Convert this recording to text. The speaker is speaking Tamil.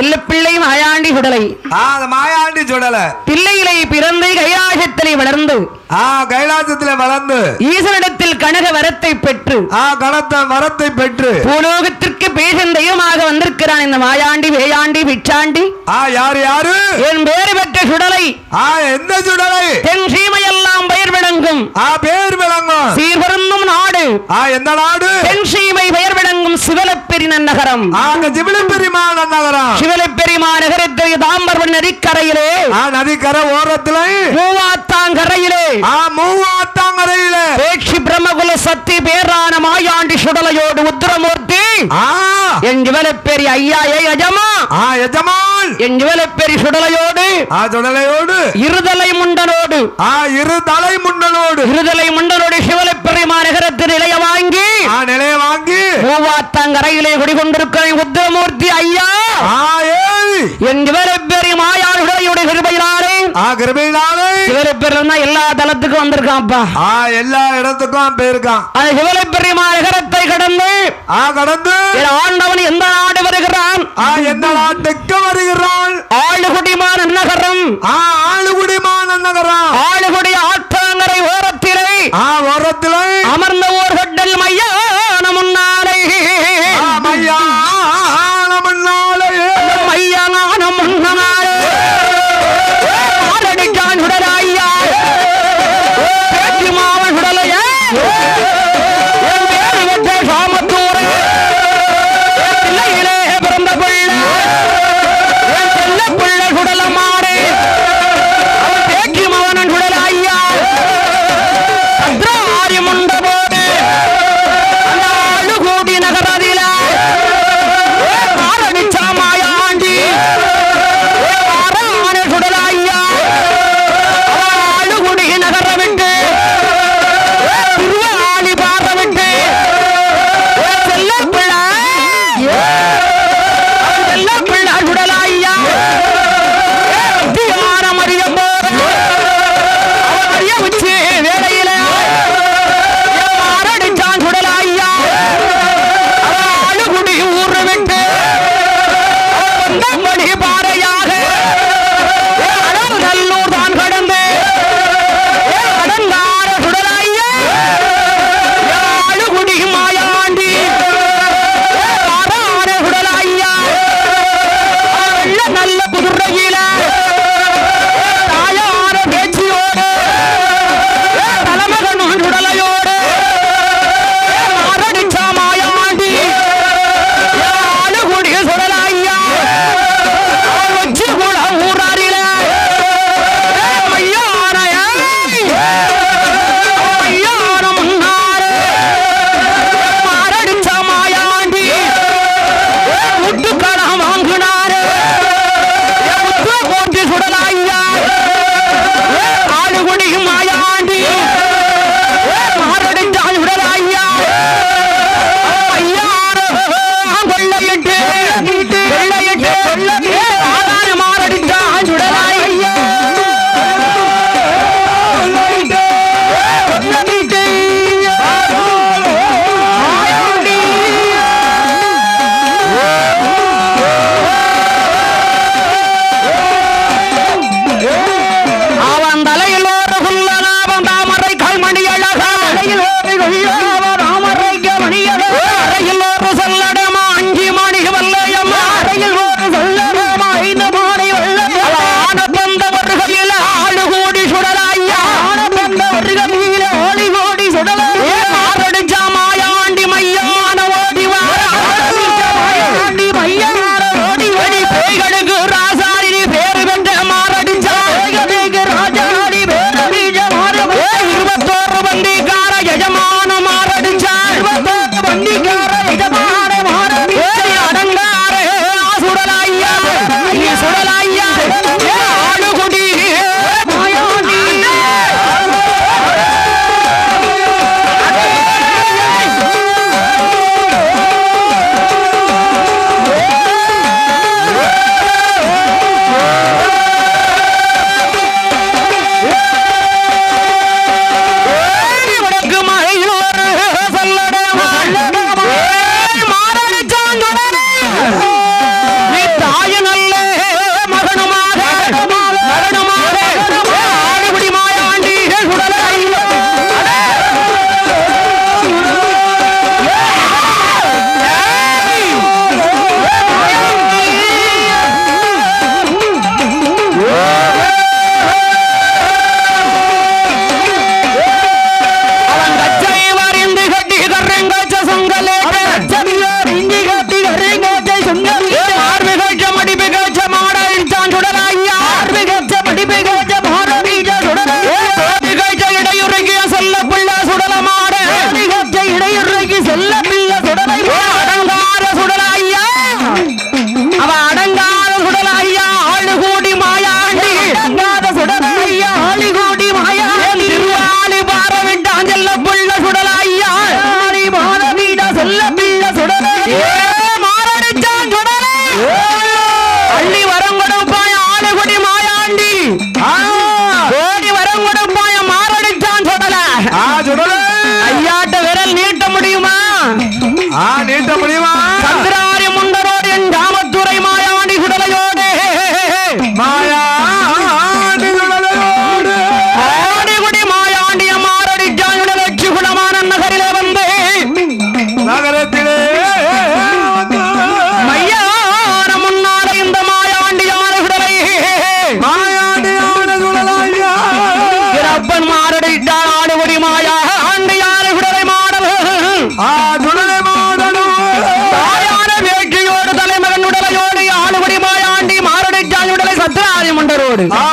செல்லப்பிள்ளை மாயாண்டி சுடலை. மாயாண்டி சுடல. பிள்ளைகளை பிறந்து கைலாசத்திலே வளர்ந்து கைலாசத்துல வளர்ந்து. ஈசனிடத்தில் கனக வரத்தை பெற்று ஆ கனத்த மரத்தை பெற்று. பூலோகத்திற்கு பேசும் தெய்வமாக வந்திருக்கிறான் இந்த மாயாண்டி வேயாண்டி பிச்சாண்டி. ஆ யாரு யாரு? என் பேறு பெற்ற சுடலை. ஆ எந்த சுடலை? தென் சீமையெல்லாம் பெயர் விளங்கும். ஆ பேர் விளங்கும். ஆ எந்த நாடு? தென் சீமை பெயர் விளங்கும் சிவலப்பெரின நகரம் ஆ அங்க ஜிபிலிப்பெருமான நகரம் சிவலப்பெரிமா நகரத்தில் தாம்பரவன் நதிக்கரையிலே. ஆ நதிக்கரை ஓரத்துல. மூவாத்தாங்கரையிலே. ஆ மூவாத்தாங்கரையில. பேட்சி பிரம்மகுல சக்தி பேரான மாயாண்டி சுடலையோடு உத்தரமூர்த்தி. ஆ. என் ஜிவலப்பேரி ஐயா ஏ அஜமா ஆ எஜமான் என் ஜிவலப்பேரி சுடலையோடு. ஆ சுடலையோடு. இருதலை முண்டனோடு. ஆ இரு தலை முண்டனோடு. இருதலை முண்டனோடு சிவலப்பெரிமா நகரத்தில் இளைய வாங்கி ஆ நிலைய வாங்கி மூவாத்தாங்கரையிலே குடிகொண்டிருக்கிற உத்தரமூர்த்தி ஐயா! என் ஆ கிருபையினாலே! சிவலப்பேரில் எல்லா தளத்துக்கும் வந்திருக்கான்ப்பா ஆ எல்லா இடத்துக்கும் போயிருக்கான். அந்த சிவலப்பெரிமா நகரத்தை கடந்து ஆ கடந்து ஆண்டவன் எந்த நாடு வருகிறான்? ஆ எந்த நாட்டுக்கு வருகிறாள் ஆளுகுடிமான நகரம். ஆ ஆளுகுடிமான நல்ல குதிரையில. நீட்டு சக்தியோடு ஆ